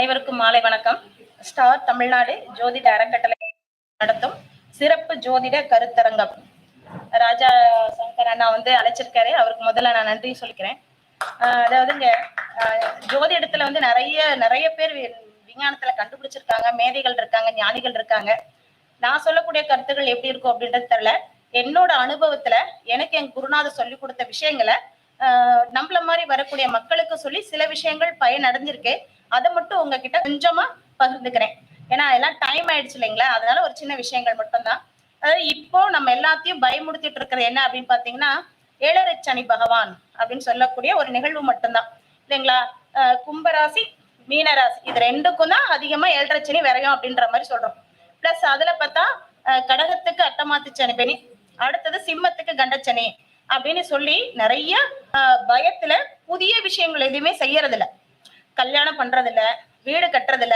அனைவருக்கும் மாலை வணக்கம். ஸ்டார் தமிழ்நாடு ஜோதிட அறக்கட்டளை நடத்தும் சிறப்பு ஜோதிட கருத்தரங்கம். ராஜா சங்கர் அண்ணா வந்து அழைச்சிருக்காரு. அவருக்கு முதல்ல நான் நன்றி சொல்லிக்கிறேன். அதாவதுங்க ஜோதிடத்துல வந்து நிறைய நிறைய பேர் விஞ்ஞானத்துல கண்டுபிடிச்சிருக்காங்க. மேதைகள் இருக்காங்க ஞானிகள் இருக்காங்க. நான் சொல்லக்கூடிய கருத்துக்கள் எப்படி இருக்கும் அப்படின்றது தெரியல. என்னோட அனுபவத்துல எனக்கு என் குருநாதர் சொல்லி கொடுத்த விஷயங்களை ஆஹ் நம்மள மாதிரி வரக்கூடிய மக்களுக்கு சொல்லி சில விஷயங்கள் பயன் அடைஞ்சிருக்கு அதை மட்டும் உங்ககிட்ட கொஞ்சமா பகிர்ந்துக்கிறேன். ஏன்னா அதெல்லாம் டைம் ஆயிடுச்சு இல்லைங்களா? அதனால ஒரு சின்ன விஷயங்கள் மட்டும்தான். அதாவது இப்போ நம்ம எல்லாத்தையும் பயமுடுத்திட்டு இருக்கிறது என்ன அப்படின்னு பாத்தீங்கன்னா ஏழரை சனி பகவான் அப்படின்னு சொல்லக்கூடிய ஒரு நிகழ்வு மட்டும்தான். இல்லைங்களா? கும்பராசி மீனராசி இது ரெண்டுக்கும் தான் அதிகமா ஏழரை சனி விரையும் அப்படின்ற மாதிரி சொல்றோம். பிளஸ் அதுல பார்த்தா கடகத்துக்கு அட்டமாத்து சனி பெணி அடுத்தது சிம்மத்துக்கு கண்டச்சனி அப்படின்னு சொல்லி நிறைய ஆஹ் பயத்துல புதிய விஷயங்கள் எதுவுமே செய்யறது இல்லை கல்யாணம் பண்றதுல வீடு கட்டுறதுல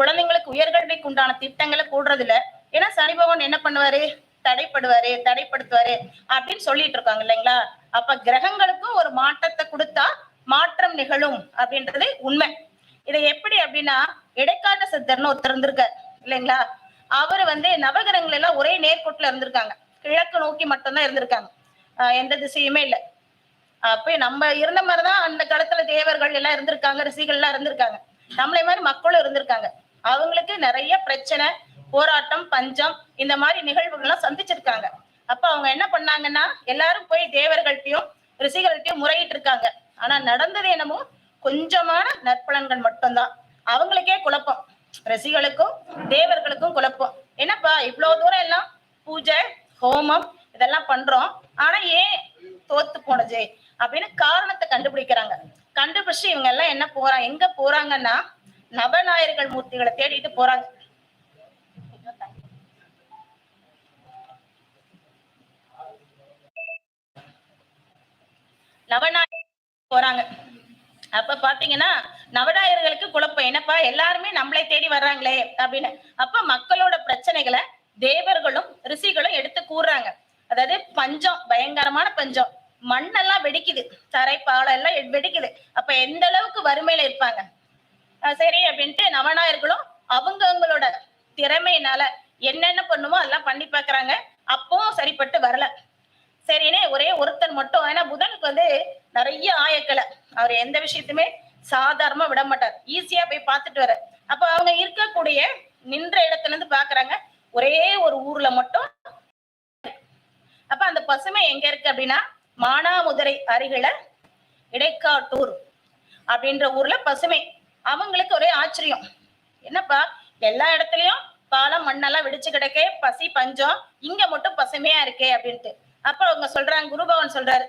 குழந்தைங்களுக்கு உயர்கல்விக்கு உண்டான திட்டங்களை போடுறது ஏன்னா சனி பகவான் என்ன பண்ணுவாரு? தடைப்படுவாரு தடைப்படுத்துவாரு அப்படின்னு சொல்லிட்டு இருக்காங்க இல்லைங்களா? அப்ப கிரகங்களுக்கும் ஒரு மாற்றத்தை கொடுத்தா மாற்றம் நிகழும் அப்படின்றது உண்மை. இதை எப்படி அப்படின்னா இடைக்காட்டு சித்தர்னு ஒருத்தர் இருந்திருக்கார் இல்லைங்களா? அவர் வந்து நவகிரகங்கள் எல்லாம் ஒரே நேர்கோட்டுல இருந்திருக்காங்க. கிழக்கு நோக்கி மட்டும்தான் இருந்திருக்காங்க. எந்த திசையுமே இல்லை. அப்ப நம்ம இருந்த மாதிரிதான் அந்த காலத்துல தேவர்கள் எல்லாம் இருந்திருக்காங்க ரிஷிகள் எல்லாம் இருந்திருக்காங்க. நம்மளை மாதிரி மக்களும் இருந்திருக்காங்க. அவங்களுக்கு நிறைய பிரச்சனை போராட்டம் பஞ்சம் இந்த மாதிரி நிகழ்வுகள் எல்லாம் சந்திச்சிருக்காங்க. அப்ப அவங்க என்ன பண்ணாங்கன்னா எல்லாரும் போய் தேவர்கள்ட்டையும் ரிஷிகள்ட்டையும் முறையிட்டு இருக்காங்க. ஆனா நடந்தது என்னமோ கொஞ்சமான நற்பலன்கள் மட்டும்தான். அவங்களுக்கே குழப்பம். ரசிகளுக்கும் தேவர்களுக்கும் குழப்பம். என்னப்பா இவ்வளவு தூரம் எல்லாம் பூஜை ஹோமம் இதெல்லாம் பண்றோம். ஆனா ஏன் தோத்து போனது? அப்படின்னு காரணத்தை கண்டுபிடிக்கிறாங்க. கண்டுபிடிச்சு இவங்க எல்லாம் என்ன போறாங்க எங்க போறாங்கன்னா நவநாயர்கள் மூர்த்திகளை தேடிட்டு போறாங்க. நவநாயகர் போறாங்க. அப்ப பாத்தீங்கன்னா நவநாயகர்களுக்கு குழப்பம். என்னப்பா எல்லாருமே நம்மளை தேடி வர்றாங்களே அப்படின்னு. அப்ப மக்களோட பிரச்சனைகளை தேவர்களும் ரிஷிகளும் எடுத்து கூறுறாங்க. அதாவது பஞ்சம் பயங்கரமான பஞ்சம். மண்ணெல்லாம் வெடிக்குது. தரை பாலம் எல்லாம் வெடிக்குது. அப்ப எந்த அளவுக்கு வறுமையில இருப்பாங்க? சரி அப்படின்ட்டு நவநாயர்களும் அவங்கவுங்களோட திறமையினால என்னென்ன பண்ணுமோ அதெல்லாம் பண்ணி பாக்குறாங்க அப்பவும் சரிப்பட்டு வரல. சரினே ஒரே ஒருத்தன் மட்டும் ஏன்னா புதனுக்கு வந்து நிறைய ஆயக்கலை. அவர் எந்த விஷயத்தையுமே சாதாரணமா விட மாட்டார். ஈஸியா போய் பார்த்துட்டு வர அப்ப அவங்க இருக்கக்கூடிய நின்ற இடத்துல இருந்து பாக்குறாங்க ஒரே ஒரு ஊர்ல மட்டும். அப்ப அந்த பசுமை எங்க இருக்கு அப்படின்னா மானாமுதுரை அருகில இடைக்காட்டூர் அப்படின்ற ஊர்ல பசுமை. அவங்களுக்கு ஒரே ஆச்சரியம். என்னப்பா எல்லா இடத்துலயும் பாலம் மண்ணெல்லாம் வெடிச்சு கிடக்கே பசி பஞ்சம் இங்க மட்டும் பசுமையா இருக்கே அப்படின்ட்டு. அப்ப அவங்க சொல்றாங்க குருபவன் சொல்றாரு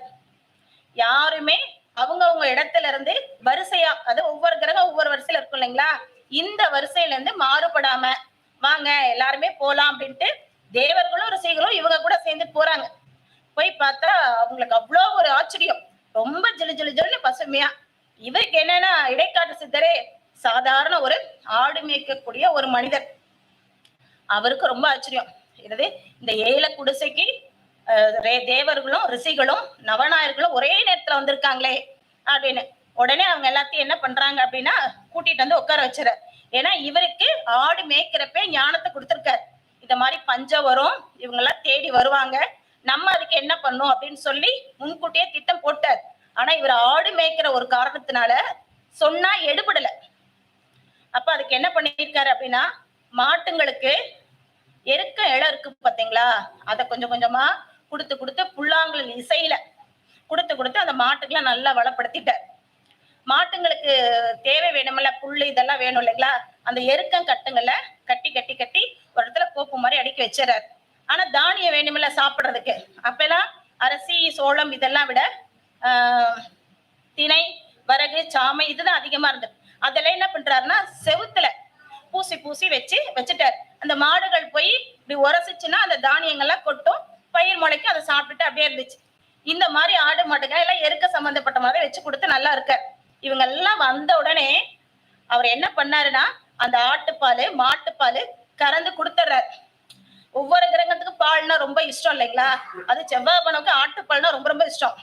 யாருமே அவங்கவங்க இடத்துல இருந்து வரிசையா அது ஒவ்வொரு கிரகம் ஒவ்வொரு வரிசையில இருக்கும் இல்லைங்களா? இந்த வரிசையில இருந்து மாறுபடாம வாங்க எல்லாருமே போலாம் அப்படின்ட்டு தேவர்களும் ரிஷிகளும் இவங்க கூட சேர்ந்து போறாங்க. போய் பார்த்தா அவங்களுக்கு அவ்வளோ ஒரு ஆச்சரியம். ரொம்ப ஜிலு ஜிலு ஜிலுன்னு பசுமையா. இவருக்கு என்னன்னா இடைக்காட்டு சித்தரே சாதாரண ஒரு ஆடு மேய்க்கக்கூடிய ஒரு மனிதர். அவருக்கு ரொம்ப ஆச்சரியம். என்னது? இந்த ஏல குடிசைக்கு தேவர்களும் ரிஷிகளும் நவநாயர்களும் ஒரே நேரத்துல வந்திருக்காங்களே அப்படின்னு. உடனே அவங்க எல்லாத்தையும் என்ன பண்றாங்க அப்படின்னா கூட்டிட்டு வந்து உட்கார வச்சுற ஏன்னா இவருக்கு ஆடு மேய்க்கிறப்ப ஞானத்தை கொடுத்துருக்காரு. இந்த மாதிரி பஞ்சம் வரும் இவங்க எல்லாம் தேடி வருவாங்க. நம்ம அதுக்கு என்ன பண்ணும் அப்படின்னு சொல்லி முன்கூட்டியே திட்டம் போட்டார். ஆனா இவர் ஆடு மேய்க்கிற ஒரு காரணத்தினால சொன்னா எடுபடல. அப்ப அதுக்கு என்ன பண்ணியிருக்காரு அப்படின்னா மாட்டுங்களுக்கு எருக்க இலை இருக்கு பாத்தீங்களா? அதை கொஞ்சம் கொஞ்சமா கொடுத்து கொடுத்து புல்லாங்குழல் இசையில கொடுத்து கொடுத்து அந்த மாட்டுக்கெல்லாம் நல்லா வளப்படுத்திட்டார். மாட்டுங்களுக்கு தேவை வேணுமில்ல புல் இதெல்லாம் வேணும் இல்லைங்களா? அந்த எருக்கம் கட்டுங்களை கட்டி கட்டி கட்டி ஒரு இடத்துல கோப்பு மாதிரி அடுக்கி வச்சிடறாரு. ஆனா தானியம் வேணுமில்ல சாப்பிடுறதுக்கு. அப்பெல்லாம் அரிசி சோளம் இதெல்லாம் விட ஆஹ், திணை வரகு சாமை இதுதான் அதிகமா இருந்தது. அதெல்லாம் என்ன பண்றாருன்னா செவுத்துல பூசி பூசி வச்சு வச்சுட்டாரு. அந்த மாடுகள் போய் இப்படி உரசிச்சுன்னா அந்த தானியங்கள்லாம் கொட்டும் பயிர் முளைக்கும் அதை சாப்பிட்டுட்டு அப்படியே இருந்துச்சு. இந்த மாதிரி ஆடு மாடுகள் எல்லாம் எருக்க சம்பந்தப்பட்ட மாதிரி வச்சு கொடுத்து நல்லா இருக்க இவங்க எல்லாம் வந்த உடனே அவர் என்ன பண்ணாருன்னா அந்த ஆட்டுப்பால் மாட்டுப்பால் கறந்து கொடுத்துட்றாரு ஒவ்வொரு கிரகத்துக்கும் பால்னா ரொம்ப இஷ்டம் இல்லைங்களா? அது செவ்வாய் பணவுக்கு ஆட்டுப்பால்னா ரொம்ப ரொம்ப இஷ்டம்.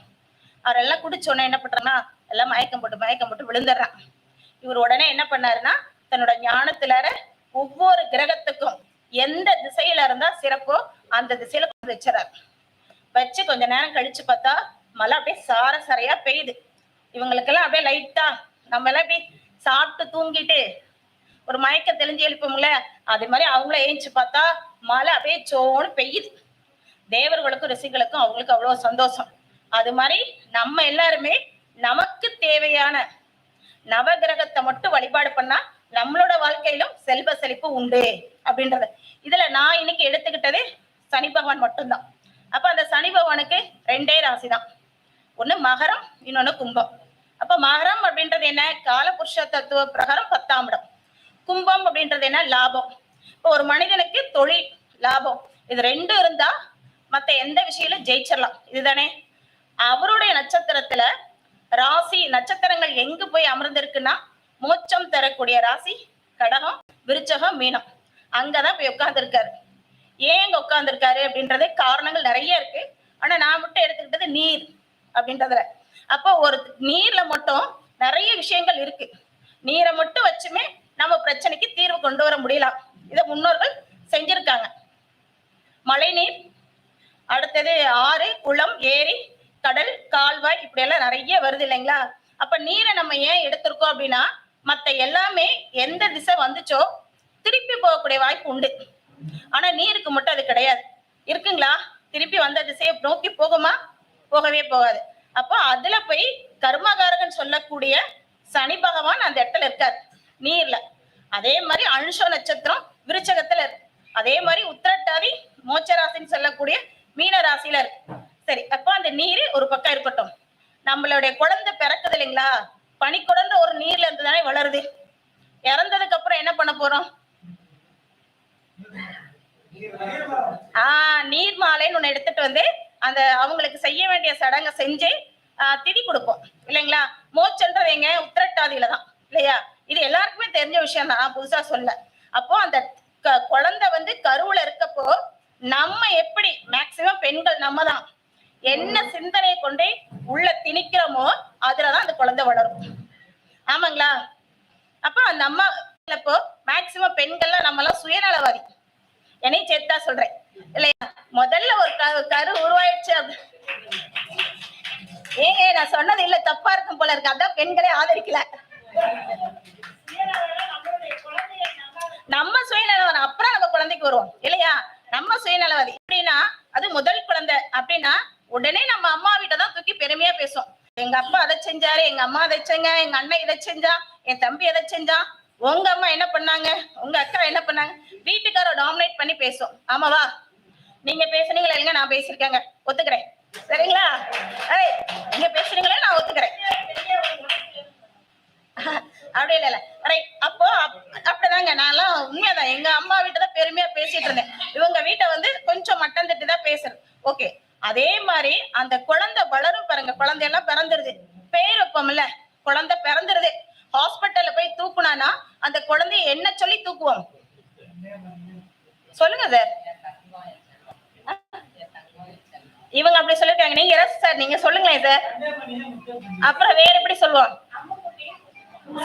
அவரெல்லாம் குடிச்சோன்னே குடிச்ச உடனே என்ன பண்றாருன்னா எல்லாம் மயக்கம் போட்டு மயக்கம் போட்டு விழுந்துடுறான். இவர் உடனே என்ன பண்ணாருன்னா தன்னோட ஞானத்துல ஒவ்வொரு கிரகத்துக்கும் எந்த திசையில இருந்தா சிறப்போ அந்த திசையில கொண்டு வச்சுறாரு வச்சு கொஞ்ச நேரம் கழிச்சு பார்த்தா மழை அப்படியே சார சரையா பெய்யுது. இவங்களுக்கெல்லாம் அப்படியே லைட்டா நம்ம எல்லாம் அப்படியே சாப்பிட்டு தூங்கிட்டு ஒரு மயக்கம் தெளிஞ்சு எழுப்போம்ல அதே மாதிரி அவங்கள ஏஞ்சி பார்த்தா மழை அப்படியே சோன்னு பெய்யுது. தேவர்களுக்கும் ரிஷிகளுக்கும் அவங்களுக்கு அவ்வளவு சந்தோஷம். அது மாதிரி நம்ம எல்லாருமே நமக்கு தேவையான நவகிரகத்தை மட்டும் வழிபாடு பண்ணா நம்மளோட வாழ்க்கையிலும் செல்வ செழிப்பு உண்டு அப்படின்றது. இதுல நான் இன்னைக்கு எடுத்துக்கிட்டது சனி பகவான் மட்டும்தான். அப்ப அந்த சனி பகவானுக்கு ரெண்டே ராசி தான் ஒண்ணு மகரம் இன்னொன்னு கும்பம். அப்ப மகரம் அப்படின்றது என்ன? காலபுருஷ தத்துவ பிரகாரம் பத்தாம் இடம். கும்பம் அப்படின்றது என்ன? லாபம். இப்போ ஒரு மனிதனுக்கு தொழில் லாபம் இது ரெண்டும் இருந்தா மத்த எந்த விஷயத்துல ஜெயிச்சிடலாம். இதுதானே? அவருடைய நட்சத்திரத்துல ராசி நட்சத்திரங்கள் எங்க போய் அமர்ந்திருக்குன்னா மோச்சம் தரக்கூடிய ராசி கடகம் விருச்சகம் மீனம். அங்கதான் போய் உட்கார்ந்துருக்காரு. ஏன் அங்க உட்கார்ந்துருக்காரு அப்படின்றது காரணங்கள் நிறைய இருக்கு. ஆனா நான் மட்டும் எடுத்துக்கிட்டது நீர் அப்படின்றதுல. அப்போ ஒரு நீர்ல மட்டும் நிறைய விஷயங்கள் இருக்கு. நீரை மட்டும் வச்சுமே நம்ம பிரச்சனைக்கு தீர்வு கொண்டு வர முடியலாம் இதை முன்னோர்கள் செஞ்சிருக்காங்க. மழைநீர் அடுத்தது ஆறு குளம் ஏரி கடல் கால்வாய் இப்படி எல்லாம் நிறைய வருது இல்லைங்களா? அப்ப நீரை நம்ம ஏன் எடுத்திருக்கோம் அப்படின்னா மத்த எல்லாமே எந்த திசை வந்துச்சோ திருப்பி போகக்கூடிய வாய்ப்பு உண்டு. ஆனா நீருக்கு மட்டும் அது கிடையாது. இருக்குங்களா? திருப்பி வந்த திசையை நோக்கி போகுமா? போகவே போகாது. அப்போ அதுல போய் கர்மகாரகன் சொல்லக்கூடிய சனி பகவான் அந்த இடத்துல இருக்காரு. நீர்ல அதே மாதிரி அனுஷ நட்சத்திரம் விருச்சகத்துல இருக்கு. அதே மாதிரி உத்திரட்டாதி மோச்சராசின்னு சொல்லக்கூடிய மீன ராசியில இருக்கு. சரி அப்போ அந்த நீர் ஒரு பக்கம் இருக்கட்டும். நம்மளுடைய குழந்தை பிறக்குது இல்லைங்களா? பனிக்குடன்ற ஒரு நீர்ல இருந்து தானே வளருது. இறந்ததுக்கு அப்புறம் என்ன பண்ண போறோம்? ஆஹ் நீர் மாலைன்னு ஒண்ணு எடுத்துட்டு வந்து அந்த அவங்களுக்கு செய்ய வேண்டிய சடங்கை செஞ்சு ஆஹ் திதி கொடுப்போம். இல்லைங்களா? மோச்சன்றது எங்க? உத்திரட்டாதியில தான் இல்லையா? இது எல்லாருக்குமே தெரிஞ்ச விஷயம் தான் நான் புதுசா சொல்ல. அப்போ அந்த க- குழந்தை வந்து கருவுல இருக்கப்போ நம்ம எப்படி மேக்சிமம் பெண்கள் நம்ம தான். என்ன சிந்தனையை கொண்டே உள்ள திணிக்கிறோமோ அதுலதான் அந்த குழந்தை வளரும். ஆமாங்களா? அப்ப அந்த அம்மா இப்போ மேக்சிமம் பெண்கள்லாம் நம்ம எல்லாம் சுயநலவாதி. என்னையும் சேர்த்தா சொல்றேன். இல்லையா? முதல்ல ஒரு க- கரு உருவாயிடுச்சு ஏ ஏங்க நான் சொன்னது இல்ல தப்பா இருக்கும் போல இருக்கு. அதான் பெண்களே ஆதரிக்கல. நம்ம சுயநலவாதி அப்புறம் நம்ம குழந்தைக்கு வருவோம் இல்லையா? நம்ம சுயநலவாதி. எப்படின்னா அது முதல் குழந்தை அப்படின்னா உடனே நம்ம அம்மா வீட்டை தான் தூக்கி பெருமையா பேசும். எங்க அப்பா அதை செஞ்சாரு எங்க அம்மா அதை செஞ்ச எங்க அண்ணன் இதை செஞ்சா என் தம்பி எதை செஞ்சா உங்க அம்மா என்ன பண்ணாங்க? உங்க அக்கா என்ன பண்ணாங்க? வீட்டுக்கார டாமினேட் பண்ணி பேசும். ஆமாவா நீங்க பேசுனீங்களா இல்லைங்க நான் பேசியிருக்கேங்க. ஒத்துக்கிறேன். சரிங்களா? ஏய் நீங்க பேசுறீங்களே நான் ஒத்துக்கிறேன். அப்படி இல்ல இல்ல. ரைட் அப்போ அப்- அப்படிதாங்க. எல்லாம் உண்மையாதான் எங்க அம்மா வீட்டுதான் பெருமையா பேசிட்டு இருந்தேன். இவங்க வீட்டை வந்து கொஞ்சம் மட்டம் தட்டி தான் பேசுறேன் ஓகே. அதே மாதிரி அந்த குழந்தை வளரும் பாருங்க குழந்தை எல்லாம் பிறந்துருது. பேர் வைப்போம்ல குழந்தை பிறந்துருது. ஹாஸ்பிட்டல்ல போய் தூக்குனானா அந்த குழந்தைய என்ன சொல்லி தூக்குவோம் சொல்லுங்க சார் இவங்க அப்படி சொல்லிருக்காங்க. நீங்க எஸ் சார் நீங்க சொல்லுங்களேன் சார் அப்புறம் வேற எப்படி சொல்லுவோம்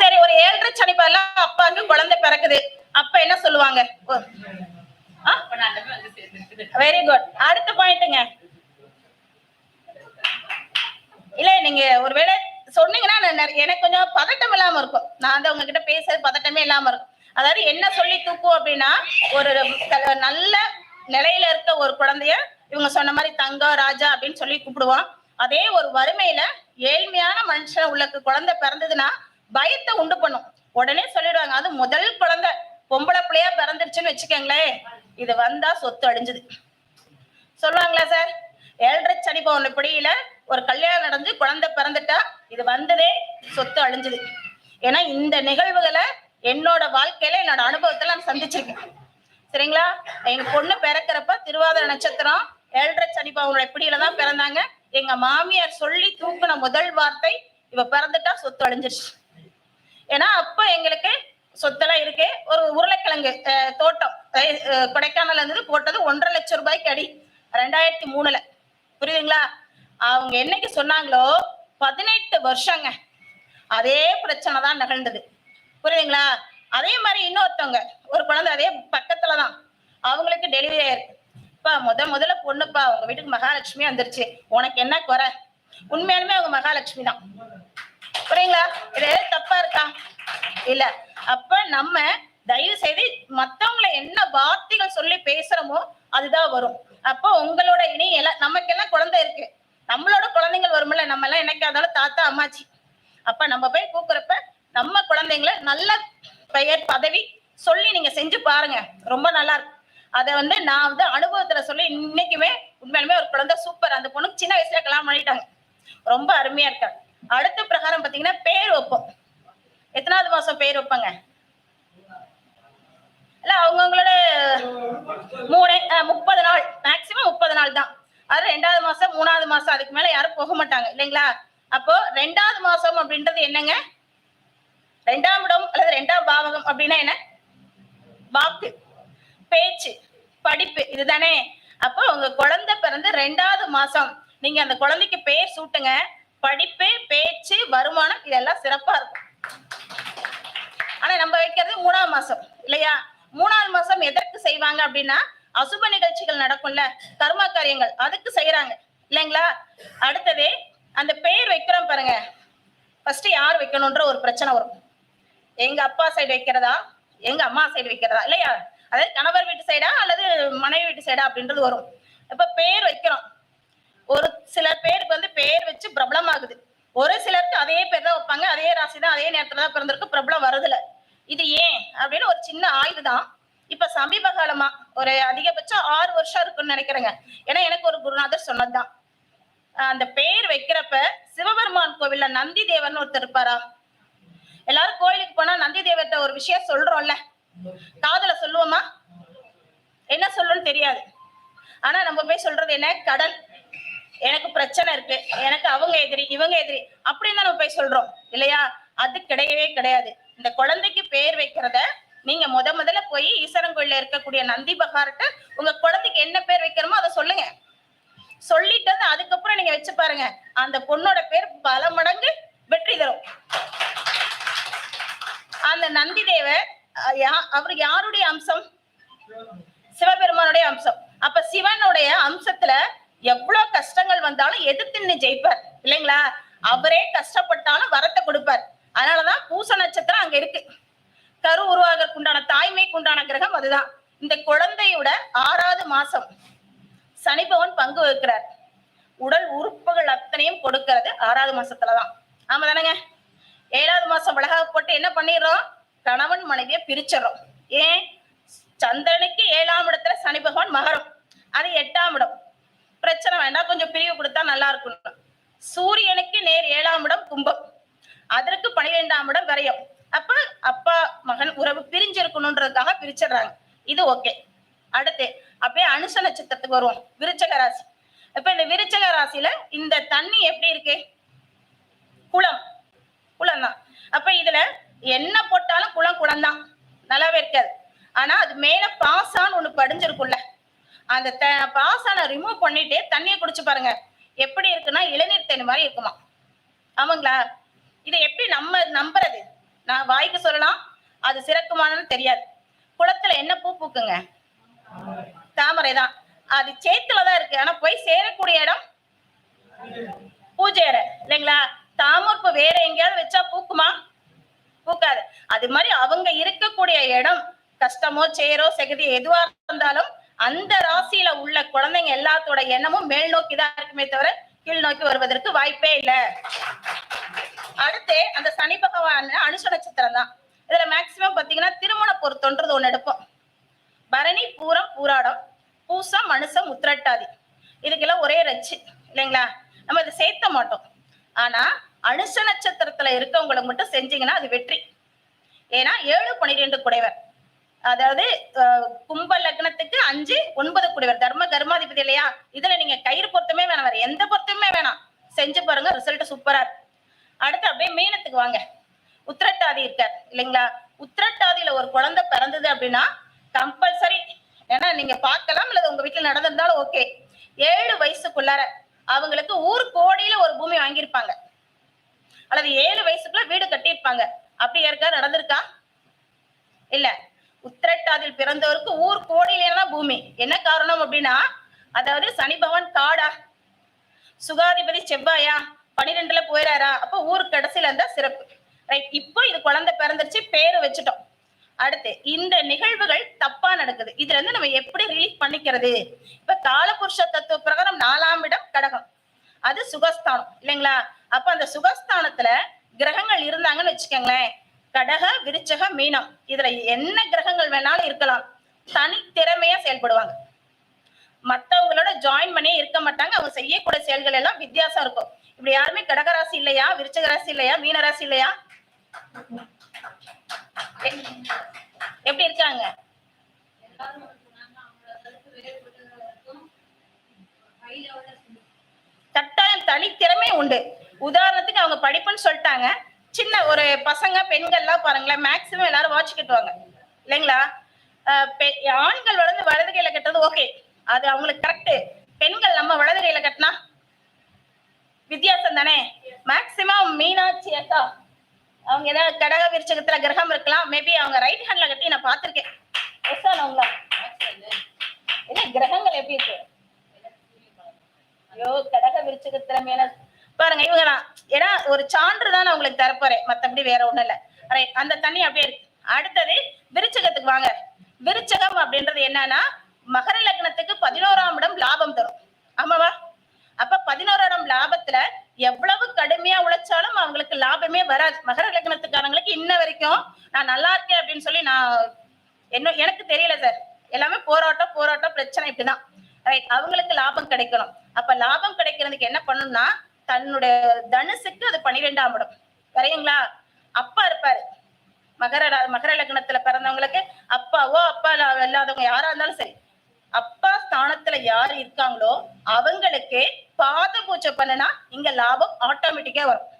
சரி ஒரு ஏழரை சனிப்பால அப்பாவுக்கு குழந்தை பிறக்குது. அப்ப என்ன சொல்லுவாங்க? வெரி குட் அடுத்த பாயிண்ட்டுங்க இல்ல நீங்க ஒருவேளை சொன்னீங்கன்னா எனக்கு கொஞ்சம் பதட்டம் இல்லாம இருக்கும். நான் வந்து உங்ககிட்ட பேசுறது பதட்டமே இல்லாம இருக்கும். அதாவது என்ன சொல்லி தூக்கும் அப்படின்னா ஒரு நல்ல நிலையில இருக்க ஒரு குழந்தைய இவங்க சொன்ன மாதிரி தங்கம் ராஜா அப்படின்னு சொல்லி கூப்பிடுவோம் அதே ஒரு வறுமையில ஏழ்மையான மனுஷன் உள்ள குழந்தை பிறந்ததுன்னா பயத்தை உண்டு பண்ணும். உடனே சொல்லிடுவாங்க அது முதல் குழந்தை. பொம்பளை பிள்ளையா பிறந்துருச்சுன்னு வச்சுக்கோங்களேன். இது வந்தா சொத்து அழிஞ்சுது. சொல்லுவாங்களா சார்? ஏழரை சனி பவன் பிடியில ஒரு கல்யாணம் நடந்து குழந்தை பிறந்துட்டா இது வந்ததே சொத்து அழிஞ்சுது. ஏன்னா இந்த நிகழ்வுகளை என்னோட வாழ்க்கையில என்னோட அனுபவத்துல நான் சந்திச்சிருக்கேன். சரிங்களா? எங்க பொண்ணு பிறக்கிறப்ப திருவாதிர நட்சத்திரம் ஏழரை சனி பவனுடைய பிடியில தான் பிறந்தாங்க. எங்க மாமியார் சொல்லி தூக்குன முதல் வார்த்தை இவ பிறந்துட்டா சொத்து அழிஞ்சிருச்சு. ஏன்னா அப்ப எங்களுக்கு சொத்தெல்லாம் இருக்கு ஒரு உருளைக்கிழங்கு தோட்டம் கொடைக்கானல் இருந்து போட்டது ஒன்றரை லட்சம் ரூபாய்க்கு அடி ரெண்டாயிரத்தி மூணுல. புரியுதுங்களா? அவங்க என்னைக்கு சொன்னாங்களோ பதினெட்டு வருஷங்க அதே பிரச்சனை தான் நிகழ்ந்தது. புரியுதுங்களா? அதே மாதிரி இன்னொருத்தவங்க ஒரு குழந்தை அதே பக்கத்துலதான் அவங்களுக்கு டெலிவரி ஆயிருக்கு. இப்ப முத முதல்ல பொண்ணுப்பா உங்க வீட்டுக்கு மகாலட்சுமி வந்துருச்சு. உனக்கு என்ன குறை? உண்மையாலுமே அவங்க மகாலட்சுமி தான். புரியுங்களா? இது தப்பா இருக்கா? இல்ல. அப்ப நம்ம தயவு செய்து மத்தவங்களை என்ன வார்த்தைகள் சொல்லி பேசுறோமோ அதுதான் வரும். அப்போ உங்களோட இனி எல்லாம் நமக்கெல்லாம் குழந்தை இருக்கு. நம்மளோட குழந்தைங்கள் வரும்ல நம்ம எல்லாம் என்னைக்காதாலும் தாத்தா அம்மாச்சி. அப்ப நம்ம போய் கூக்குறப்ப நம்ம குழந்தைங்கள நல்ல பெயர் பதவி சொல்லி நீங்க செஞ்சு பாருங்க. ரொம்ப நல்லா இருக்கும் அதை வந்து நான் வந்து அனுபவத்துல சொல்லி இன்னைக்குமே உண்மையாலுமே ஒரு குழந்தை சூப்பர். அந்த பொண்ணுக்கு சின்ன வயசுல கல்யாணம் பண்ணிட்டாங்க. ரொம்ப அருமையா இருக்காங்க. அடுத்த பிரகாரம் பாத்தீங்கன்னா பேர் வைப்போம். எத்தனாவது மாசம் பேர் வைப்பாங்க? இல்ல அவங்கவுங்களோட மூணு முப்பது நாள் மேக்சிமம் முப்பது நாள் தான். அது ரெண்டாவது மாசம் மூணாவது மாசம் அதுக்கு மேல யாரும் போக மாட்டாங்க இல்லைங்களா? அப்போ ரெண்டாவது மாசம் அப்படின்றது என்னங்க? ரெண்டாம் இடம் அல்லது ரெண்டாம் பாவகம் அப்படின்னா என்ன? வாக்கு பேச்சு படிப்பு இதுதானே? அப்போ உங்க குழந்தை பிறந்து ரெண்டாவது மாசம். நீங்க அந்த குழந்தைக்கு பேர் சூட்டுங்க. படிப்பு பேச்சு வருமானம் இதெல்லாம் சிறப்பா இருக்கும். ஆனா நம்ம வைக்கிறது மூணாவது மாசம் இல்லையா? மூணாவது மாசம் எதற்கு செய்வாங்க அப்படின்னா அசுப நிகழ்ச்சிகள் நடக்கும்ல கர்ம காரியங்கள் அதுக்கு செய்யறாங்க இல்லைங்களா? அடுத்தது அந்த பெயர் வைக்கிறோம் பாருங்க. ஃபர்ஸ்ட் யார் வைக்கணும்ன்ற ஒரு பிரச்சனை வரும். எங்க அப்பா சைடு வைக்கிறதா? எங்க அம்மா சைடு வைக்கிறதா? இல்லையா? அதாவது கணவர் வீட்டு சைடா அல்லது மனைவி வீட்டு சைடா அப்படின்றது வரும். இப்ப பேர் வைக்கிறோம். ஒரு சில பேருக்கு வந்து பெயர் வச்சு பிரபலம் ஆகுது ஒரு சிலருக்கு அதே பேர் தான் வைப்பாங்க. அதே ராசி தான் அதே நேரத்துல தான் பிறந்திருக்கு. பிரபலம் வருதுல இது ஏன் அப்படின்னு ஒரு சின்ன ஆய்வு தான். இப்ப சமீப காலமா ஒரு அதிகபட்சம் ஆறு வருஷம் இருக்குன்னு நினைக்கிறேங்க. ஏன்னா எனக்கு ஒரு குருநாதர் சொன்னதுதான் அந்த பெயர் வைக்கிறப்ப சிவபெருமான் கோவில்ல நந்தி தேவன் ஒருத்தர் இருப்பாரா? எல்லாரும் கோயிலுக்கு போனா நந்தி தேவர்கிட்ட ஒரு விஷயம் சொல்றோம்ல. காதல சொல்லுவோமா? என்ன சொல்லணும்னு தெரியாது. ஆனா நம்ம போய் சொல்றது என்ன? கடல். எனக்கு பிரச்சனை இருக்கு. எனக்கு அவங்க எதிரி இவங்க எதிரி. அப்படின்னு தான் நம்ம போய் சொல்றோம். இல்லையா? அது கிடையவே கிடையாது. இந்த குழந்தைக்கு பேர் வைக்கிறத நீங்க முத முதல்ல போய் ஈஸ்வரன் இருக்கக்கூடிய நந்தி பகார்ட்ட உங்க குழந்தைக்கு என்ன பேர் வைக்கிறோமோ அதை சொல்லுங்க. சொல்லிட்டு வந்து அதுக்கப்புறம் நீங்க வச்சு பாருங்க. அந்த பொண்ணோட பேர் பல மடங்கு வெற்றி தரும். அந்த நந்தி தேவர் யா- அவர் யாருடைய அம்சம்? சிவபெருமானுடைய அம்சம். அப்ப சிவனுடைய அம்சத்துல எவ்வளவு கஷ்டங்கள் வந்தாலும் எதிர்த்து நின்று ஜெயிப்பார் இல்லைங்களா? அவரே கஷ்டப்பட்டாலும் வரத்தை கொடுப்பார். அதனாலதான் பூச நட்சத்திரம் அங்க இருக்கு. கரு உருவாகிறதுக்கு உண்டான தாய்மைக்கு உண்டான கிரகம் அதுதான். இந்த குழந்தையோட ஆறாவது மாசம் சனிபவன் பங்கு வகிக்கிறார். உடல் உறுப்புகள் அத்தனையும் கொடுக்கிறது ஆறாவது மாசத்துலதான். ஆமா தானேங்க? ஏழாவது மாசம் மிளகா போட்டு என்ன பண்ணிடுறோம்? கணவன் மனைவியை பிரிச்சிடறோம். ஏன்? சந்திரனுக்கு ஏழாம் இடத்துல சனி பகவான் மகரம். அது எட்டாம் இடம். பிரச்சனை வேண்டாம். கொஞ்சம் பிரிவு கொடுத்தா நல்லா இருக்கும் சூரியனுக்கு நேர் ஏழாம் இடம் கும்பம். அதற்கு பனிரெண்டாம் இடம் விரயம். அப்ப அப்பா மகன் உறவு பிரிஞ்சிருக்கணும்ன்றதுக்காக பிரிச்சிடுறாங்க. இது ஓகே. அடுத்து அப்படியே அனுச நட்சத்திரத்துக்கு வருவோம். விருச்சக ராசி. இப்ப இந்த விருச்சக ராசியில இந்த தண்ணி எப்படி இருக்கு? குளம். குளம் தான் அப்ப இதுல என்ன போட்டாலும் குளம் குளம் தான் நல்லாவே இருக்காது. ஆனா அது மேல பாசான்னு ஒண்ணு படிஞ்சிருக்கும்ல. அந்த பாசால ரிமூவ் பண்ணிட்டு தண்ணியை குடிச்சு பாருங்க. எப்படி இருக்குன்னா இளநீர் தேன் மாதிரி இருக்குமா? ஆமாங்களா? இதை எப்படி நம்ம நம்புறது? நான் வாய்க்கு சொல்லலாம் அது சிறக்குமானு தெரியாது. குளத்துல என்ன பூ பூக்குங்க? தாமரை தான். அது சேத்துல தான் இருக்கு. ஆனா போய் சேரக்கூடிய இடம் பூஜை அறை. இல்லைங்களா? பூ வேற எங்கேயாவது வச்சா பூக்குமா? பூக்காது. அது மாதிரி அவங்க இருக்கக்கூடிய இடம் கஷ்டமோ சேரோ செகுதி எதுவா இருந்தாலும் அந்த ராசியில உள்ள குழந்தைங்க எல்லாத்தோட எண்ணமும் மேல் நோக்கி தான் இருக்குமே தவிர கீழ் நோக்கி வருவதற்கு வாய்ப்பே இல்ல. அடுத்து அந்த சனி பகவான் அனுஷ நட்சத்திரம் தான் இதுல மேக்சிமம் பாத்தீங்கன்னா திருமண பொருத்தம்ன்றது ஒண்ணு எடுப்போம். பரணி பூரம் பூராடம் பூசம் மனுஷம் உத்திரட்டாதி இதுக்கெல்லாம் ஒரே ரச்சு இல்லைங்களா? நம்ம இதை சேர்த்த மாட்டோம். ஆனா அனுஷ நட்சத்திரத்துல இருக்கவங்களுக்கு மட்டும் செஞ்சீங்கன்னா அது வெற்றி. ஏன்னா ஏழு பனிரெண்டு குடைவர். அதாவது கும்ப லக்னத்துக்கு அஞ்சு ஒன்பது கூடியவர் தர்ம கர்மாதிபதி இல்லையா? இதுல நீங்க கயிறு பொருத்தமே வேணாம் வேற எந்த பொருத்தமே வேணாம். செஞ்சு பாருங்க ரிசல்ட் சூப்பரா இருக்கு. அடுத்து அப்படியே மீனத்துக்கு வாங்க. உத்திரட்டாதி இருக்கார் இல்லைங்களா? உத்திரட்டாதியில ஒரு குழந்தை பிறந்தது அப்படின்னா கம்பல்சரி ஏன்னா நீங்க பார்க்கலாம் இல்ல உங்க வீட்டுல நடந்திருந்தாலும் ஓகே ஏழு வயசுக்குள்ளார அவங்களுக்கு ஊர் கோடியில ஒரு பூமி வாங்கியிருப்பாங்க. அல்லது ஏழு வயசுக்குள்ள வீடு கட்டியிருப்பாங்க. அப்படி யாருக்கா நடந்திருக்கா? இல்ல. உத்திரட்டாதில் பிறந்தவருக்கு ஊர் கோடியிலேனா பூமி. என்ன காரணம் அப்படின்னா அதாவது சனி பகவான் காடா. சுகாதிபதி செவ்வாயா? பனிரெண்டுல போயிறாரா? அப்ப ஊர் கடைசியில இருந்தா சிறப்பு. ரைட் இப்போ இது குழந்தை பிறந்துருச்சு பேரு வச்சுட்டோம். அடுத்து இந்த நிகழ்வுகள் தப்பா நடக்குது. இதுல இருந்து நம்ம எப்படி ரிலீஃப் பண்ணிக்கிறது? இப்ப காலபுருஷ தத்துவ பிரகாரம் நாலாம் இடம் கடகம். அது சுகஸ்தானம். இல்லைங்களா? அப்ப அந்த சுகஸ்தானத்துல கிரகங்கள் இருந்தாங்கன்னு வச்சுக்கோங்களேன். கடக விருச்சக மீனம். இதுல என்ன கிரகங்கள் வேணாலும் இருக்கலாம். தனித்திறமையா செயல்படுவாங்க. மத்தவங்களோட ஜாயின் பண்ணியே இருக்க மாட்டாங்க. அவங்க செய்யக்கூடிய செயல்கள் எல்லாம் வித்தியாசம் இருக்கும். இப்படி யாருமே கடகராசி இல்லையா விருச்சக ராசி இல்லையா மீன ராசி இல்லையா? எப்படி இருக்காங்க? கட்டாயம் தனித்திறமை உண்டு. உதாரணத்துக்கு அவங்க படிப்புன்னு சொல்லிட்டாங்க. சின்ன ஒரு பசங்க பெண்கள்லாம் பாருங்களேன் மேக்சிமம் எல்லாரும் வாட்ச் கட்டுவாங்க. இல்லைங்களா? பெ- ஆண்கள் வளர்ந்து வலது கையில கட்டுறது ஓகே அது அவங்களுக்கு கரெக்ட் பெண்கள் நம்ம வலது கையில கட்டினா வித்தியாசம் தானே? மேக்சிமம் மீனாட்சி அக்கா அவங்க ஏதாவது கடக விருச்சகத்துல கிரகம் இருக்கலாம். மேபி அவங்க ரைட் ஹேண்ட்ல கட்டி நான் பார்த்திருக்கேன். எஸ் அவங்களா கிரகங்கள் எப்படி இருக்கு? ஐயோ கடக விருச்சகத்துல மேல பாருங்க இவங்க நான் ஏன்னா ஒரு சான்று தான் நான் உங்களுக்கு தரப்போறேன். மத்தபடி வேற ஒண்ணும் இல்ல. அந்த தண்ணி அப்படியே இருக்கு. அடுத்தது விருச்சகத்துக்கு வாங்க. விருச்சகம் அப்படின்றது என்னன்னா மகர லக்னத்துக்கு பதினோராம் இடம் லாபம் தரும். ஆமாவா? அப்ப பதினோராம் லாபத்துல எவ்வளவு கடுமையா உழைச்சாலும் அவங்களுக்கு லாபமே வராது. மகர லக்னத்துக்காரங்களுக்கு இன்ன வரைக்கும் நான் நல்லா இருக்கேன் அப்படின்னு சொல்லி நான் என்ன எனக்கு தெரியல சார் எல்லாமே போராட்டம் போராட்டம் பிரச்சனை இப்படிதான். ரைட் அவங்களுக்கு லாபம் கிடைக்கணும். அப்ப லாபம் கிடைக்கிறதுக்கு என்ன பண்ணணும்னா தன்னுடைய தனுசுக்கு அது பனிரெண்டாம் இடம். சரிங்களா அப்பா இருப்பாரு. மகர மகர லக்னத்துல பிறந்தவங்களுக்கு அப்பாவோ அப்பா இல்லாதவங்க யாரா இருந்தாலும் சரி. அப்பா ஸ்தானத்துல யார் இருக்காங்களோ அவங்களுக்கு பாத பூஜை பண்ணுனா இங்க லாபம் ஆட்டோமேட்டிக்கா வரும்.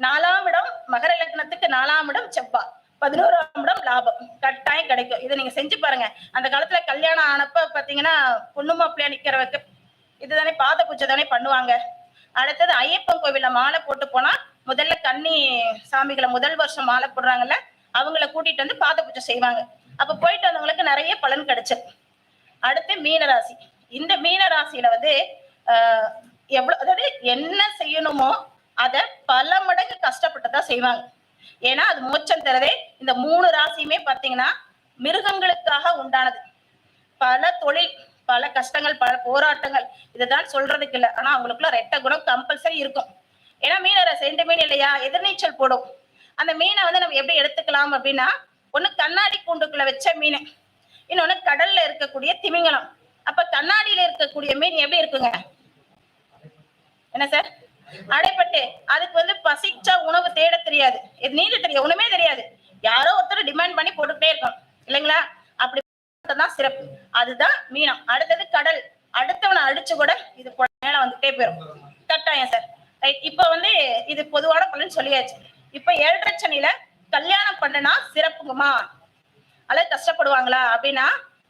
நாலாம் இடம் மகர லக்னத்துக்கு நாலாம் இடம் செவ்வா. பதினோராம் இடம் லாபம். கட்டாயம் கிடைக்கும். இதை நீங்க செஞ்சு பாருங்க. அந்த காலத்துல கல்யாணம் ஆனப்ப பாத்தீங்கன்னா பொண்ணு மாப்பிள்ளையா நிக்கிறவங்க இதுதானே பாத பூஜை தானே பண்ணுவாங்க. அடுத்தது ஐயப்பன் கோவில்ல மாலை போட்டு போனா முதல்ல கன்னி சாமிகளை முதல் வருஷம் மாலை போடுறாங்கல்ல அவங்கள கூட்டிட்டு வந்து பாத பூஜை செய்வாங்க. அப்ப போயிட்டு வந்தவங்களுக்கு நிறைய பலன் கிடைச்சது அடுத்து மீனராசி. இந்த மீனராசியில வந்து ஆஹ், எவ்வளவு அதாவது என்ன செய்யணுமோ அத பல மடங்கு கஷ்டப்பட்டுதான் செய்வாங்க. ஏன்னா அது மோச்சம் தரதே. இந்த மூணு ராசியுமே பாத்தீங்கன்னா மிருகங்களுக்காக உண்டானது. பல தொழில் பல கஷ்டங்கள் பல போராட்டங்கள். இதுதான் சொல்றதுக்கு இல்லை. ஆனா அவங்களுக்குள்ள ரெட்ட குணம் கம்பல்சரி இருக்கும். ஏன்னா மீனரை ரெண்டு மீன் இல்லையா? எதிர்நீச்சல் போடும். அந்த மீனை வந்து நம்ம எப்படி எடுத்துக்கலாம் அப்படின்னா ஒண்ணு கண்ணாடி கூண்டுக்குள்ள வச்ச மீன். இன்னொன்னு கடல்ல இருக்கக்கூடிய திமிங்கலம். அப்ப கண்ணாடியில இருக்கக்கூடிய மீன் எப்படி இருக்குங்க? என்ன சார்? அடைப்பட்டு. அதுக்கு வந்து பசிச்சா உணவு தேட தெரியாது. இது தெரியாது. ஒண்ணுமே தெரியாது. யாரோ ஒருத்தர் டிமாண்ட் பண்ணி போட்டுக்கிட்டே இருக்கோம் இல்லைங்களா? தான் சிறப்பு. அதுதான் மீனம். அடுத்தது கடல். அடுத்தவனை அடிச்சு கூட இது மேல வந்துட்டே போயிடும் கட்டாயம் சார் ரைட் இப்ப வந்து இது பொதுவான பலன் சொல்லியாச்சு. இப்ப ஏழரை சனியில கல்யாணம் பண்ணுனா சிறப்புங்கம்மா. அல்லது கஷ்டப்படுவாங்களா? அப்படின்னா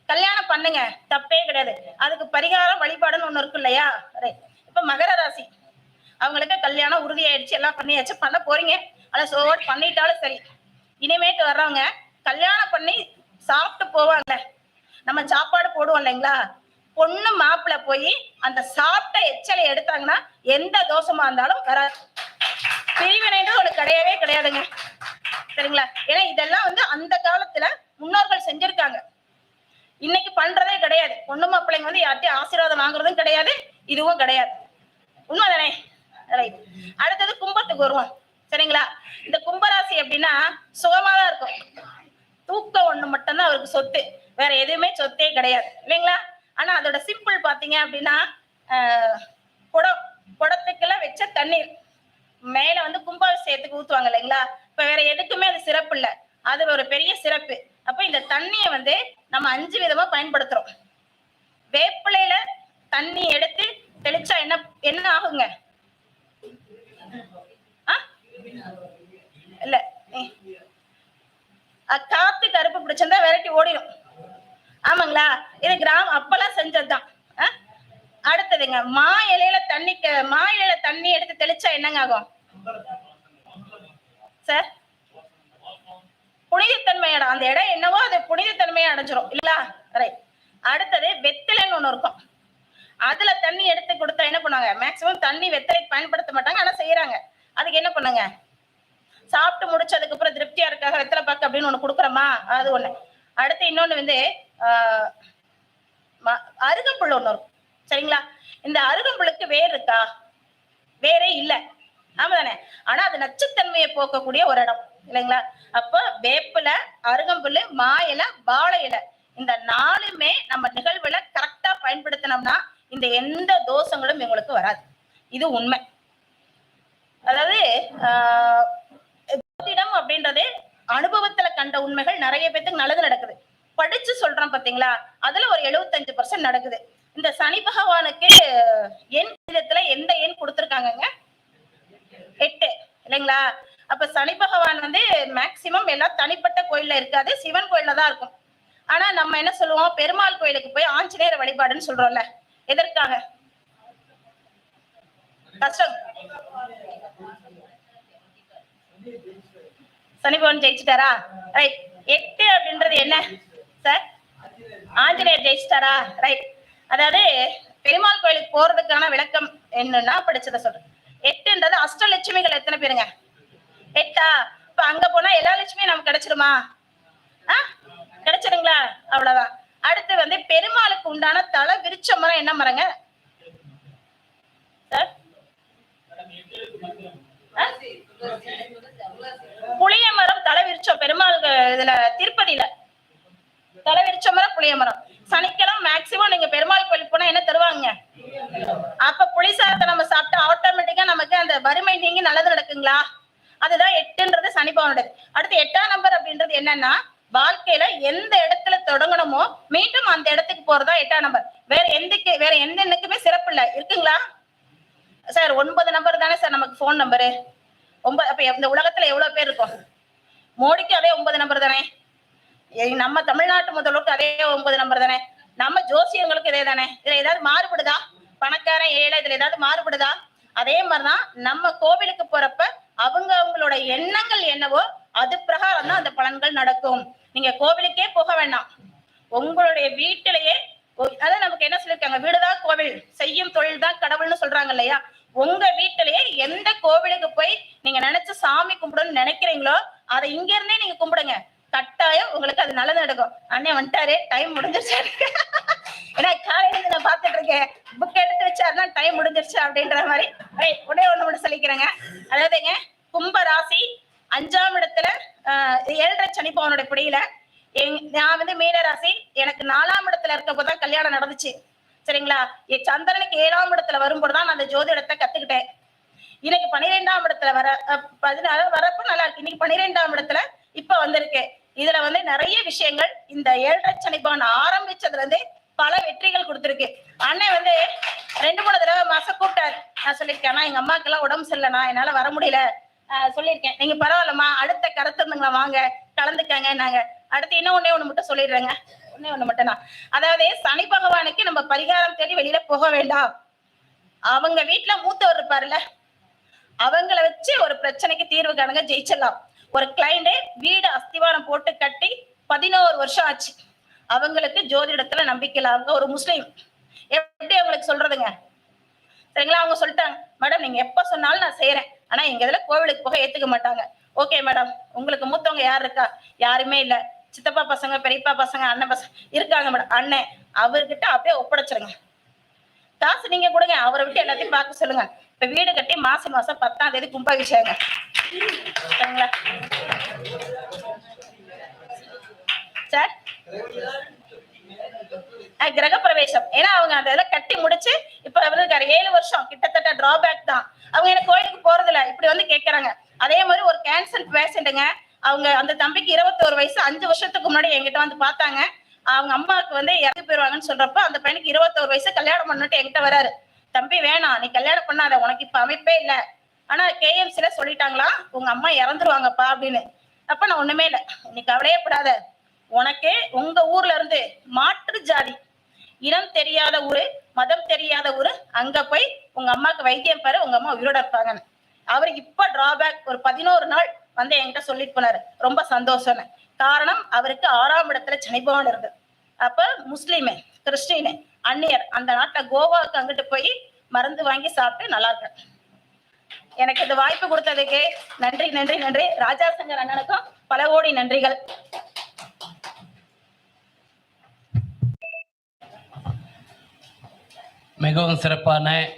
கல்யாணம் பண்ணுங்க. தப்பே கிடையாது. அதுக்கு பரிகாரம் வழிபாடுன்னு ஒண்ணு இருக்கு இல்லையா? ரைட் இப்ப மகர ராசி. அவங்களுக்கு கல்யாணம் உறுதியாயிடுச்சு எல்லாம் பண்ணியாச்சு. பண்ண போறீங்க. அதை சோட் பண்ணிட்டாலும் சரி. இனிமேட்டு வர்றவங்க கல்யாணம் பண்ணி சாப்பிட்டு போவாங்க. நம்ம சாப்பாடு போடுவோம் இல்லைங்களா? பொண்ணு மாப்பிள்ளை போய் அந்த சாப்பிட்ட எச்சலை எடுத்தாங்கன்னா எந்த தோஷமா இருந்தாலும் வராது. பிரிவினைன்றது ஒரு கிடையவே கிடையாதுங்க. சரிங்களா? ஏன்னா இதெல்லாம் வந்து அந்த காலத்துல முன்னோர்கள் செஞ்சிருக்காங்க. இன்னைக்கு பண்றதே கிடையாது. பொண்ணு மாப்பிள்ளைங்க வந்து யார்ட்டையும் ஆசீர்வாதம் வாங்குறதும் கிடையாது இதுவும் கிடையாது. உண்மைதானே? ரைட் அடுத்தது கும்பத்துக்கு வருவோம். சரிங்களா? இந்த கும்பராசி எப்படின்னா சுகமா தான் இருக்கும். தூக்கம் ஒண்ணு மட்டும்தான் அவருக்கு சொத்து. வேற எதுவுமே சொத்தே கிடையாது. இல்லைங்களா? ஆனா அதோட சிம்பிள் பாத்தீங்க அப்படின்னா குடம் குடத்துக்கெல்லாம் வச்ச தண்ணீர். மேல வந்து கும்பாபிஷேகத்துக்கு ஊத்துவாங்க இல்லைங்களா? இப்ப வேற எதுக்குமே அது சிறப்பு இல்ல. அது ஒரு பெரிய சிறப்பு. அப்ப இந்த தண்ணிய வந்து நம்ம அஞ்சு விதமா பயன்படுத்துறோம். வேப்பிலையில தண்ணி எடுத்து தெளிச்சா என்ன என்ன ஆகுங்க? ஆ? இல்ல. காத்து கருப்பு பிடிச்சிருந்தா விரட்டி ஓடிடும் ஆமாங்களா? இது கிராமம் அப்பெல்லாம் செஞ்சதுதான். அடுத்ததுங்க மா இலையில தண்ணி மா இலையில தண்ணி எடுத்து தெளிச்சா என்னங்க ஆகும்? சார்? புனிதத்தன்மையோட அந்த இடம் என்னவோ அது புனிதத்தன்மையை அடைஞ்சிரும். இல்ல ரைட் அடுத்தது வெத்தலைன்னு ஒண்ணு இருக்கும். அதுல தண்ணி எடுத்து கொடுத்தா என்ன பண்ணுவாங்க? மேக்சிமம் தண்ணி வெத்தலைக்கு பயன்படுத்த மாட்டாங்க ஆனா செய்யறாங்க அதுக்கு என்ன பண்ணுங்க? சாப்பிட்டு முடிச்சதுக்கு அப்புறம் திருப்தியா இருக்காங்க வெத்தலை பாக்கு அப்படின்னு ஒண்ணு கொடுக்குறோமா? அது ஒண்ணு. அடுத்து இன்னொன்னு வந்து ஆஹ் ம- அருகம்புல் ஒண்ணு இருக்கும். சரிங்களா? இந்த அருகம்புல்லுக்கு வேர் இருக்கா? வேறே இல்ல. ஆமாதானே? ஆனா அது நச்சுத்தன்மையை போக்கக்கூடிய ஒரு இடம். இல்லைங்களா? அப்ப வேப்பில அருகம்புல்லு மா இலை வாழை இலை இந்த நாலுமே நம்ம நிகழ்வுல கரெக்டா பயன்படுத்தினோம்னா இந்த எந்த தோஷங்களும் எங்களுக்கு வராது. இது உண்மை. அதாவது ஆஹ் ஜோதிடம் அப்படின்றது உண்மைகள் நிறைய பேத்துக்கு நல்லது நடக்குது. படிச்சு சொல்றோம் பாத்தீங்களா? அதுல ஒரு 75% பர்சன்ட் நடக்குது. இந்த சனி பகவானுக்கு எண் விதத்துல எந்த எண் கொடுத்துருக்காங்கங்க? எட்டு இல்லைங்களா? அப்ப சனி பகவான் வந்து மேக்சிமம் எல்லாம் தனிப்பட்ட கோயில்ல இருக்காது. சிவன் கோயில்ல தான் இருக்கும். ஆனா நம்ம என்ன சொல்லுவோம்? பெருமாள் கோயிலுக்கு போய் ஆஞ்சநேயர் வழிபாடுன்னு சொல்றோம்ல. எதற்காக? கஷ்டம். சனிபவன் ஜெயிச்சிட்டாரா? ரைட். எட்டு அப்படின்றது என்ன சார்? ஆஞ்சநேயர் ஜெயிச்சிட்டாரா? ரைட். அதாவது பெருமாள் கோயிலுக்கு போறதுக்கான விளக்கம் என்னன்னா படிச்சதை சொல்றேன். எட்டுன்றது அஷ்டலட்சுமிகள் எத்தனை பேருங்க? எட்டா? இப்ப அங்க போனா எல்லா லட்சுமியும் நமக்கு கிடைச்சிருமா? ஆ? கிடைச்சிருங்களா? அவ்வளவுதான். அடுத்து வந்து பெருமாளுக்கு உண்டான தலை விரிச்ச மரம் என்ன மரங்க? சார்? புளிய மரம் தலை விரிச்சோம் பெருமாள் இதுல திருப்பதியில. தலை விரிச்ச மரம் புளிய மரம் சனிக்கிழமை மேக்சிமம் நீங்க பெருமாள் கோயிலுக்கு போனா என்ன தருவாங்க? அப்ப புளி சாதத்தை நம்ம சாப்பிட்டா ஆட்டோமேட்டிக்கா நமக்கு அந்த வறுமை நீங்கி நல்லது நடக்குங்களா? அதுதான் எட்டுன்றது சனிபவனுடையது அடுத்து எட்டாம் நம்பர் அப்படின்றது என்னன்னா வாழ்க்கையில எந்த இடத்துல தொடங்கணுமோ மீண்டும் அந்த இடத்துக்கு போறதா எட்டாம் நம்பர் வேற எந்தக்கு வேற எந்த எண்ணுக்குமே சிறப்பு இல்ல. இருக்குங்களா? சார் ஒன்பது நம்பர் தானே சார் நமக்கு போன் நம்பரு ஒன்பது அப்ப இந்த உலகத்துல எவ்வளவு பேர் இருக்கும்? மோடிக்கு அதே ஒன்பது நம்பர் தானே? நம்ம தமிழ்நாட்டு முதல்வருக்கு அதே ஒன்பது நம்பர் தானே? நம்ம ஜோசியங்களுக்கு இதே தானே? இதுல ஏதாவது மாறுபடுதா? பணக்காரன் ஏழை இதுல ஏதாவது மாறுபடுதா? அதே மாதிரிதான் நம்ம கோவிலுக்கு போறப்ப அவங்க அவங்களோட எண்ணங்கள் என்னவோ அது பிரகாரம் தான் அந்த பலன்கள் நடக்கும். நீங்க கோவிலுக்கே போக வேண்டாம். உங்களுடைய வீட்டிலேயே அதான் நமக்கு என்ன சொல்லிருக்காங்க? வீடுதான் கோவில் செய்யும் தொழில் தான் கடவுள்னு சொல்றாங்க இல்லையா? உங்க வீட்டிலேயே எந்த கோவிலுக்கு போய் நீங்க நினைச்சு சாமி கும்பிடணும்னு நினைக்கிறீங்களோ அதை இங்க இருந்தே நீங்க கும்பிடுங்க. கட்டாயம் உங்களுக்கு அது நல்லது நடக்கும். அண்ணே வந்துட்டாரு டைம் முடிஞ்சிருச்சு. ஏன்னா காலையில இருந்து நான் பாத்துட்டு இருக்கேன். புக் எடுத்து வச்சாருன்னா டைம் முடிஞ்சிருச்சு அப்படின்ற மாதிரி. உடனே ஒண்ணு மட்டும் சொல்லிக்கிறேங்க. அதாவதுங்க கும்ப ராசி அஞ்சாம் இடத்துல ஏழரை சனி பவனுடைய பிடியில எங்- நான் வந்து மீன ராசி எனக்கு நாலாம் இடத்துல இருக்கப்போதான் கல்யாணம் நடந்துச்சு. சரிங்களா? என் சந்திரனுக்கு ஏழாம் இடத்துல வரும்போதுதான் நான் அந்த ஜோதிடத்தை கத்துக்கிட்டேன். இன்னைக்கு பனிரெண்டாம் இடத்துல வர பதினாறு வரப்ப நல்லா இருக்கு. இன்னைக்கு பனிரெண்டாம் இடத்துல இப்ப வந்திருக்கு. இதுல வந்து நிறைய விஷயங்கள் இந்த ஏழரை சனிபான் ஆரம்பிச்சதுல இருந்து பல வெற்றிகள் கொடுத்திருக்கு. அண்ணன் வந்து ரெண்டு மூணு தடவை மாசம் கூப்பிட்டாரு. நான் சொல்லியிருக்கேன் ஆனா எங்க அம்மாக்கு எல்லாம் உடம்பு சரியில்லைண்ணா. என்னால வர முடியல. சொல்லியிருக்கேன். நீங்க பரவாயில்லம்மா. அடுத்த கருத்துருந்துங்களா வாங்க. கலந்துக்கங்க. நாங்க அடுத்து இன்னும் ஒன்னே ஒண்ணு மட்டும் சொல்லிடுறேங்க. ஒண்ணே ஒண்ணு மட்டும்தான். அதாவது சனி பகவானுக்கு நம்ம பரிகாரம் தேடி வெளியில போக வேண்டாம். அவங்க வீட்டுல மூத்தவர் இருப்பாருல்ல அவங்கள வச்சு ஒரு பிரச்சனைக்கு தீர்வு காணுங்க ஜெயிச்சிடலாம். ஒரு கிளைண்டே வீடு அஸ்திவாரம் போட்டு கட்டி பதினோரு வருஷம் ஆச்சு. அவங்களுக்கு ஜோதிடத்துல நம்பிக்கை அவங்க ஒரு முஸ்லீம். எப்படி அவங்களுக்கு சொல்றதுங்க? சரிங்களா? அவங்க சொல்லிட்டாங்க மேடம் நீங்க எப்ப சொன்னாலும் நான் செய்யறேன் ஆனா எங்க இதுல கோவிலுக்கு போக ஏத்துக்க மாட்டாங்க. Okay madam. உங்களுக்கு மூத்தவங்க யார் இருக்கா? யாருமே இல்ல. சித்தப்பா பசங்க பெரியப்பா பசங்க அண்ணன் பசங்க இருக்காங்க மேடம். அண்ணன் அவர்கிட்ட அப்படியே ஒப்படைச்சிருங்க. காசு நீங்க கொடுங்க. அவரை விட்டு எல்லாத்தையும் பார்க்க சொல்லுங்க. இப்ப வீடு கட்டி மாசம் மாசம் பத்தாம் தேதி கும்பாபிஷேகம் சரிங்களா? சார்? கிரகப்பிரவேசம். கிரக பிரவேசம் ஏன்னா அவங்க அந்த இதை கட்டி முடிச்சு இப்ப இருக்காரு ஏழு வருஷம். கிட்டத்தட்ட டிராபேக் தான். அவங்க எனக்கு கோயிலுக்கு போறது இல்ல இப்படி வந்து கேக்குறாங்க. அதே மாதிரி ஒரு கேன்சர் பேஷண்ட்டுங்க அவங்க அந்த தம்பிக்கு இருபத்தோரு வயசு அஞ்சு வருஷத்துக்கு முன்னாடி என்கிட்ட வந்து பார்த்தாங்க. அவங்க அம்மாவுக்கு வந்து இறந்து போயிருவாங்கன்னு சொல்றப்ப அந்த பையனுக்கு இருபத்தோரு வயசு கல்யாணம் பண்ணிட்டு எங்கிட்ட வராரு. தம்பி வேணாம். நீ கல்யாணம் பண்ணாத. உனக்கு இப்ப அமைப்பே இல்ல. ஆனா கேஎம்சில சொல்லிட்டாங்களா? உங்க அம்மா இறந்துருவாங்கப்பா அப்படின்னு. அப்ப நான் ஒண்ணுமே இல்ல. நீ கவலையே படாத. உனக்கு உங்க ஊர்ல இருந்து மாற்று ஜாதி. இனம் தெரியாத ஊரு மதம் தெரியாத ஊரு அங்க போய் உங்க அம்மாக்கு வைத்தியம் பாரு. உங்க அம்மா உயிரோட இருப்பாங்கன்னு. அவர் இப்ப டிராபேக் ஒரு பதினோரு நாள் வந்து என்கிட்ட சொல்லிட்டு போனாரு. ரொம்ப சந்தோஷம்னு. காரணம் அவருக்கு ஆறாம் இடத்துல சனிபவன் இருக்கு. அப்ப முஸ்லீமு கிறிஸ்டீனு அந்நியர் அந்த நாட்டுல கோவாவுக்கு அங்கிட்டு போய் மருந்து வாங்கி சாப்பிட்டு நல்லா இருக்கேன் எனக்கு இந்த வாய்ப்பு கொடுத்ததுக்கு நன்றி நன்றி நன்றி. ராஜா சங்கர் அண்ணனுக்கும் பல கோடி நன்றிகள். மிகவும் சிறப்பான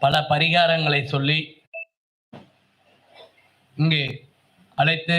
பல பரிகாரங்களை சொல்லி இங்கே அழைத்து